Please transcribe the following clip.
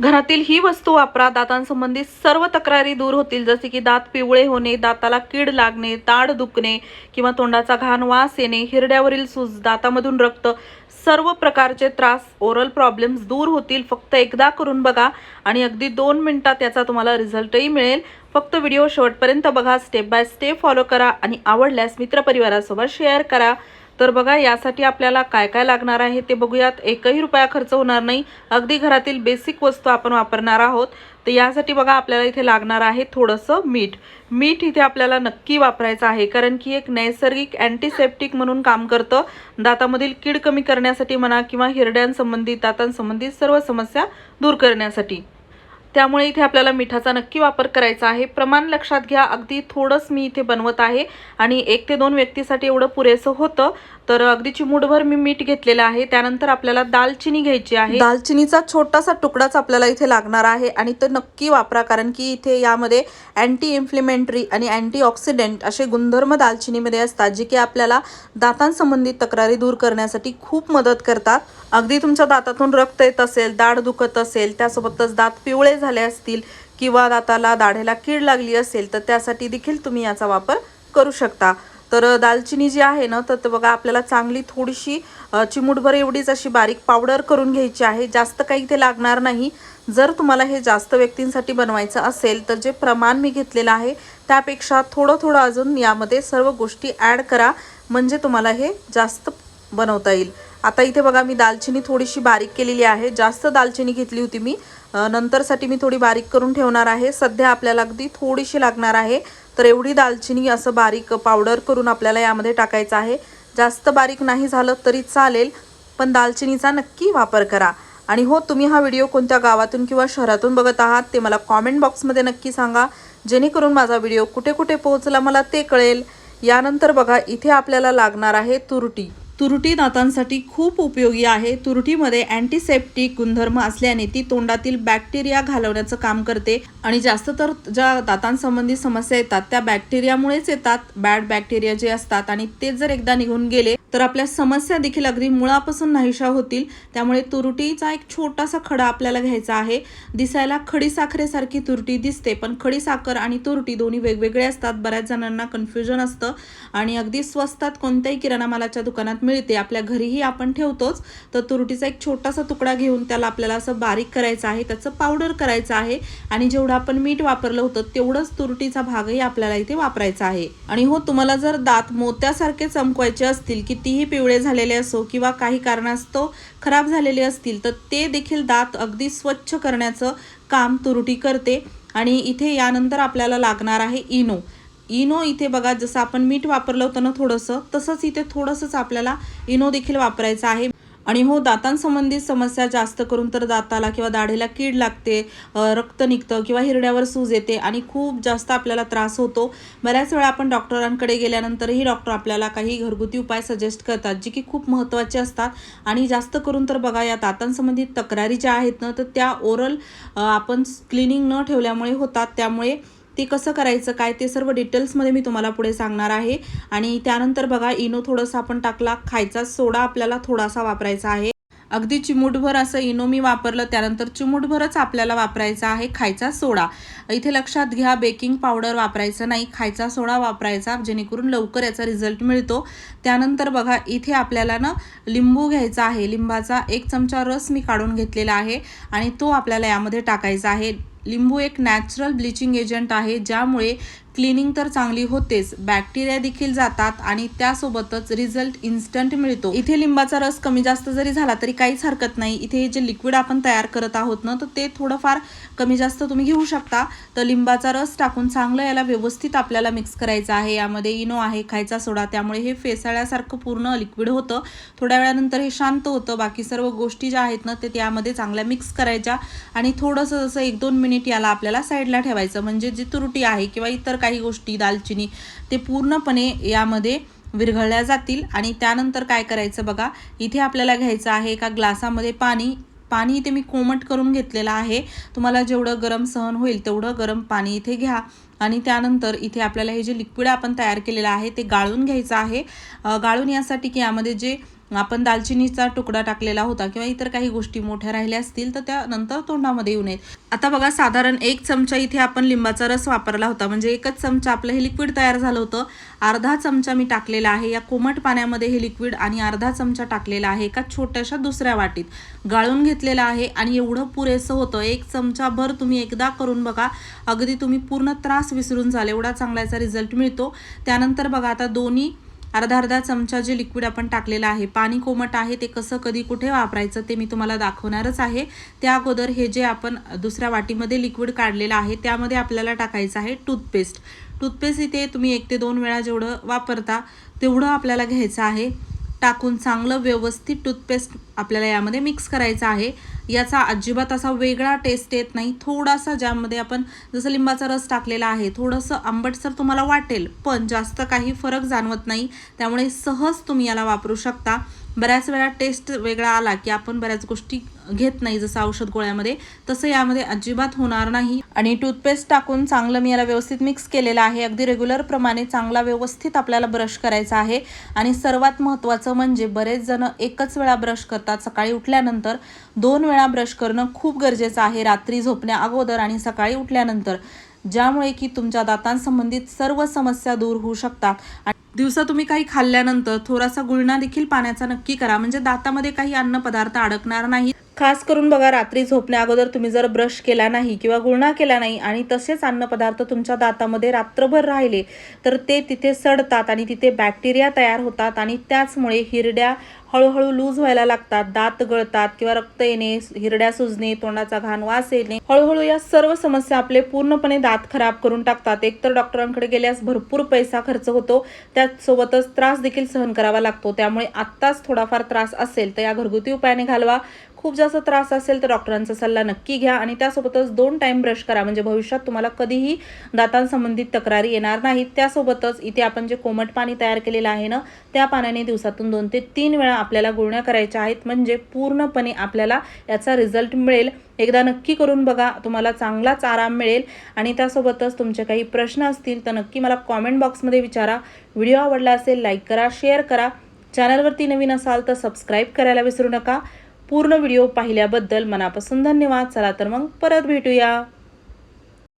घरातील ही वस्तू वापरा. दातांसंबंधित सर्व तक्रारी दूर होतील. जसे की दात पिवळे होणे दाताला कीड लागणे ताड दुखणे किंवा तोंडाचा घाण वास येणे हिरड्यावरील सूज दातामधून रक्त सर्व प्रकारचे त्रास ओरल प्रॉब्लेम्स दूर होतील. फक्त एकदा करून बघा आणि अगदी दोन मिनटात त्याचा तुम्हाला रिझल्टही मिळेल. फक्त व्हिडिओ शेवटपर्यंत बघा. स्टेप बाय स्टेप फॉलो करा आणि आवडल्यास मित्रपरिवारासोबत शेअर करा. तर बघा यासाठी आपल्याला काय काय लागणार आहे ते बघूयात. एकही रुपया खर्च होणार नाही. अगदी घरातील बेसिक वस्तू आपण वापरणार आहोत. तर यासाठी बघा आपल्याला इथे लागणार आहे थोडंसं मीठ. मीठ इथे आपल्याला नक्की वापरायचं आहे कारण की एक नैसर्गिक अँटीसेप्टिक म्हणून काम करतं. दातामधील कीड कमी करण्यासाठी म्हणा किंवा हिरड्यांसंबंधित दातांसंबंधित सर्व समस्या दूर करण्यासाठी. त्यामुळे इथे आपल्याला मिठाचा नक्की वापर करायचा आहे. प्रमाण लक्षात घ्या. अगदी थोडंच मी इथे बनवत आहे आणि एक ते दोन व्यक्तीसाठी एवढं पुरेसं होतं. तर अगदी चिमूटभर मी मीठ घेतलेलं आहे. त्यानंतर आपल्याला दालचिनी घ्यायची आहे. दालचिनीचा छोटासा तुकडाच आपल्याला इथे लागणार आहे आणि तो नक्की वापरा कारण की इथे यामध्ये अँटी इन्फ्लेमेंटरी आणि अँटी ऑक्सिडेंट असे गुणधर्म दालचिनीमध्ये असतात जे की आपल्याला दातांसंबंधित तक्रारी दूर करण्यासाठी खूप मदत करतात. अगदी तुमच्या दातातून रक्त येत असेल दाढ दुखत असेल त्यासोबतच दात पिवळे झाले असतील किंवा दाताला दाढेला कीड लागली असेल तर त्यासाठी देखील तुम्ही याचा वापर करू शकता. तर दालचिनी जी आहे ना तर बघा आपल्याला चांगली थोडीशी चिमूटभर एवढीच अशी बारीक पावडर करून घ्यायची आहे. जास्त काही इथे लागणार नाही. जर तुम्हाला हे जास्त व्यक्तींसाठी बनवायचं असेल तर जे प्रमाण मी घेतलेलं आहे त्यापेक्षा थोडं थोडं अजून यामध्ये सर्व गोष्टी ॲड करा. म्हणजे तुम्हाला हे जास्त बनवता येईल. आता इथे बघा मी दालचिनी थोडीशी बारीक केलेली आहे. जास्त दालचिनी घेतली होती मी. नंतरसाठी मी थोडी बारीक करून ठेवणार आहे. सध्या आपल्याला अगदी थोडीशी लागणार आहे. तर एवढी दालचिनी असं बारीक पावडर करून आपल्याला यामध्ये टाकायचं आहे. जास्त बारीक नाही झालं तरी चालेल पण दालचिनीचा नक्की वापर करा. आणि हो तुम्ही हा व्हिडिओ कोणत्या गावातून किंवा शहरातून बघत आहात ते मला कॉमेंट बॉक्समध्ये नक्की सांगा. जेणेकरून माझा व्हिडिओ कुठे कुठे पोहोचला मला ते कळेल. यानंतर बघा इथे आपल्याला लागणार आहे तुरटी. तुरटी दातांसाठी खूप उपयोगी आहे. तुरटीमध्ये अँटीसेप्टिक गुणधर्म असल्याने ती तोंडातील बॅक्टेरिया घालवण्याचं काम करते आणि जास्त तर ज्या दातांसंबंधी समस्या येतात त्या बॅक्टेरियामुळेच येतात. बॅड बॅक्टेरिया जे असतात आणि ते जर एकदा निघून गेले तर आपल्या समस्या देखील अगदी मुळापासून नाहीशा होतील. त्यामुळे तुरटीचा एक छोटासा खडा आपल्याला घ्यायचा आहे. दिसायला खडी साखरेसारखी तुरटी दिसते पण खडी साखर आणि तुरटी दोन्ही वेगवेगळे असतात. बऱ्याच जणांना कन्फ्युजन असतं आणि अगदी स्वस्तात कोणत्याही किराणा मालाच्या दुकानात मिळते आपल्या घरीही आपण ठेवतोच. तर तुरटीचा एक छोटासा तुकडा घेऊन त्याला आपल्याला असं बारीक करायचं आहे त्याचं पावडर करायचं आहे आणि जेवढं आपण मीठ वापरलं होतं तेवढंच तुरटीचा भागही आपल्याला इथे वापरायचा आहे. आणि हो तुम्हाला जर दात मोत्यासारखे चमकवायचे असतील कितीही पिवळे झालेले असो किंवा काही कारणास्तव खराब झालेले असतील तर ते देखील दात अगदी स्वच्छ करण्याचं काम तुरटी करते. आणि इथे यानंतर आपल्याला लागणार आहे इनो. इनो इथे बघा जसं आपण मीठ वापरलं होतं ना थोडंसं तसंच इथे थोडंसंच आपल्याला इनो देखील वापरायचं आहे. आणि हो दातांसंबंधित समस्या जास्त करून तर दाताला किंवा दाढेला कीड लागते रक्त निघतं किंवा हिरड्यावर सूज येते आणि खूप जास्त आपल्याला त्रास होतो. बऱ्याच वेळा आपण डॉक्टरांकडे गेल्यानंतरही डॉक्टर आपल्याला काही घरगुती उपाय सजेस्ट करतात जे की खूप महत्त्वाचे असतात. आणि जास्त करून तर बघा या दातांसंबंधित तक्रारी ज्या आहेत ना तर त्या ओरल आपण क्लिनिंग न ठेवल्यामुळे होतात. त्यामुळे ते कसं करायचं काय ते सर्व डिटेल्समध्ये मी तुम्हाला पुढे सांगणार आहे. आणि त्यानंतर बघा इनो थोडंसं आपण टाकला खायचा सोडा आपल्याला थोडासा वापरायचा आहे. अगदी चिमूटभर असं इनो मी वापरलं त्यानंतर चिमूटभरच आपल्याला वापरायचा आहे खायचा सोडा. इथे लक्षात घ्या बेकिंग पावडर वापरायचं नाही खायचा सोडा वापरायचा जेणेकरून लवकर याचा रिझल्ट मिळतो. त्यानंतर बघा इथे आपल्याला ना लिंबू घ्यायचा आहे. लिंबाचा एक चमचा रस मी काढून घेतलेला आहे आणि तो आपल्याला यामध्ये टाकायचा आहे. लिंबू एक नॅचरल ब्लिचिंग एजंट आहे ज्यामुळे क्लिनिंग तर चांगली होतेच बॅक्टेरिया देखील जातात आणि त्यासोबतच रिझल्ट इन्स्टंट मिळतो. इथे लिंबाचा रस कमी जास्त जरी झाला तरी काहीच हरकत नाही. इथे हे जे लिक्विड आपण तयार करत आहोत ना तर ते थोडंफार कमी जास्त तुम्ही घेऊ शकता. तर लिंबाचा रस टाकून चांगलं याला व्यवस्थित आपल्याला मिक्स करायचं आहे. यामध्ये इनो आहे खायचा सोडा त्यामुळे हे फेसाळ्यासारखं पूर्ण लिक्विड होतं. थोड्या वेळानंतर हे शांत होतं. बाकी सर्व गोष्टी ज्या आहेत ना ते त्यामध्ये चांगल्या मिक्स करायच्या आणि थोडंसं जसं एक दोन मिनिट याला आपल्याला साईडला ठेवायचं. म्हणजे जी तुरटी आहे किंवा इतर काही काही गोष्टी दालचिनी ते पूर्णपणे यामध्ये विरघळल्या जातील. आणि त्यानंतर काय करायचं बघा इथे आपल्याला घ्यायचं आहे एका ग्लासामध्ये पाणी. पाणी इथे मी कोमट करून घेतलेलं आहे. तुम्हाला जेवढं गरम सहन होईल तेवढं गरम पाणी इथे घ्या. आणि त्यानंतर इथे आपल्याला हे जे लिक्विड आपण तयार केलेलं आहे ते गाळून घ्यायचं आहे. गाळून यासाठी की यामध्ये जे आपण दालचिनीचा तुकडा टाकलेला होता किंवा इतर काही गोष्टी मोठ्या राहिल्या असतील तर त्या नंतर तोंडामध्ये येऊ नयेत. आता बघा साधारण एक चमचा इथे आपण लिंबाचा रस वापरला होता. म्हणजे एकच चमचा आपलं हे लिक्विड तयार झालं होतं. अर्धा चमचा मी टाकलेला आहे. या कोमट पाण्यामध्ये हे लिक्विड आणि अर्धा चमचा टाकलेला आहे एका छोट्याशा दुसऱ्या वाटीत. गाळून घेतलेलं आहे आणि एवढं पुरेसं होतं. एक चमचा भर तुम्ही एकदा करून बघा. अगदी तुम्ही पूर्ण त्रास विसरून जाल. एवढा चांगला याचा रिझल्ट मिळतो. त्यानंतर बघा आता दोन्ही अर्धा अर्धा चमचा जे लिक्विड आपण टाकलेलं आहे पाणी कोमट आहे ते कसं कधी कुठे वापरायचं ते मी तुम्हाला दाखवणारच आहे. त्या अगोदर हे जे आपण दुसऱ्या वाटीमध्ये लिक्विड काढलेलं आहे त्यामध्ये आपल्याला टाकायचं आहे टूथपेस्ट टूथपेस्ट इथे तुम्ही एक ते दोन वेळा जेवढं वापरता तेवढं आपल्याला घ्यायचं आहे. टाकून चांगलं व्यवस्थित टूथपेस्ट आपल्याला यामध्ये मिक्स करायचं आहे. याचा अजिबात असा वेगळा टेस्ट येत नाही. थोडासा ज्यामध्ये आपण जसं लिंबाचा रस टाकलेला आहे थोडंसं आंबटसर तुम्हाला वाटेल पण जास्त काही फरक जाणवत नाही. त्यामुळे सहज तुम्ही याला वापरू शकता. बऱ्याच वेळा टेस्ट वेगळा आला की आपण बऱ्याच गोष्टी घेत नाही जसं औषध गोळ्यामध्ये. तसं यामध्ये अजिबात होणार नाही. आणि टूथपेस्ट टाकून चांगलं मी याला व्यवस्थित मिक्स केलेलं आहे. अगदी रेग्युलर प्रमाणे चांगला व्यवस्थित आपल्याला ब्रश करायचा आहे. आणि सर्वात महत्त्वाचं म्हणजे बरेच जण एकच वेळा ब्रश करतात. सकाळी उठल्यानंतर दोन वेळा ब्रश करणं खूप गरजेचं आहे. रात्री झोपण्या अगोदर आणि सकाळी उठल्यानंतर ज्यामुळे की तुमच्या दातांसंबंधित सर्व समस्या दूर होऊ शकतात. आणि दिवसा तुम्ही काही खाल्ल्यानंतर थोडासा गुळणा देखील पाण्याचा नक्की करा. म्हणजे दातामध्ये काही अन्न पदार्थ अडकणार नाही खास करून बघा रात्री झोपण्या अगोदर तुम्ही जर ब्रश केला नाही किंवा गुळणा केला नाही आणि तसेच अन्नपदार्थ तुमच्या दातामध्ये रात्रभर राहिले तर ते तिथे सडतात आणि तिथे बॅक्टेरिया तयार होतात आणि त्याचमुळे हिरड्या हळूहळू लूज व्हायला लागतात. दात गळतात किंवा रक्त येणे हिरड्या सुजणे तोंडाचा घाण वास येणे हळूहळू या सर्व समस्या आपले पूर्णपणे दात खराब करून टाकतात. एकतर डॉक्टरांकडे गेल्यास भरपूर पैसा खर्च होतो त्याचसोबतच त्रास देखील सहन करावा लागतो. त्यामुळे आत्ताच थोडाफार त्रास असेल तर या घरगुती उपायाने घालवा. खूप जास्त त्रास असेल तर डॉक्टरांचा सल्ला नक्की घ्या आणि त्यासोबतच दोन टाईम ब्रश करा. म्हणजे भविष्यात तुम्हाला कधीही दातांसंबंधित तक्रारी येणार नाहीत. त्यासोबतच इथे आपण जे कोमट पाणी तयार केलेलं आहे ना त्या पाण्याने दिवसातून दोन ते तीन वेळा आपल्याला गुळण्या करायच्या आहेत. म्हणजे पूर्णपणे आपल्याला याचा रिझल्ट मिळेल. एकदा नक्की करून बघा तुम्हाला चांगलाच आराम मिळेल. आणि त्यासोबतच तुमचे काही प्रश्न असतील तर नक्की मला कॉमेंट बॉक्समध्ये विचारा. व्हिडिओ आवडला असेल लाईक करा शेअर करा. चॅनलवरती नवीन असाल तर सबस्क्राईब करायला विसरू नका. पूर्ण व्हिडिओ पाहिल्याबद्दल मनापासून धन्यवाद. चला तर मग परत भेटूया.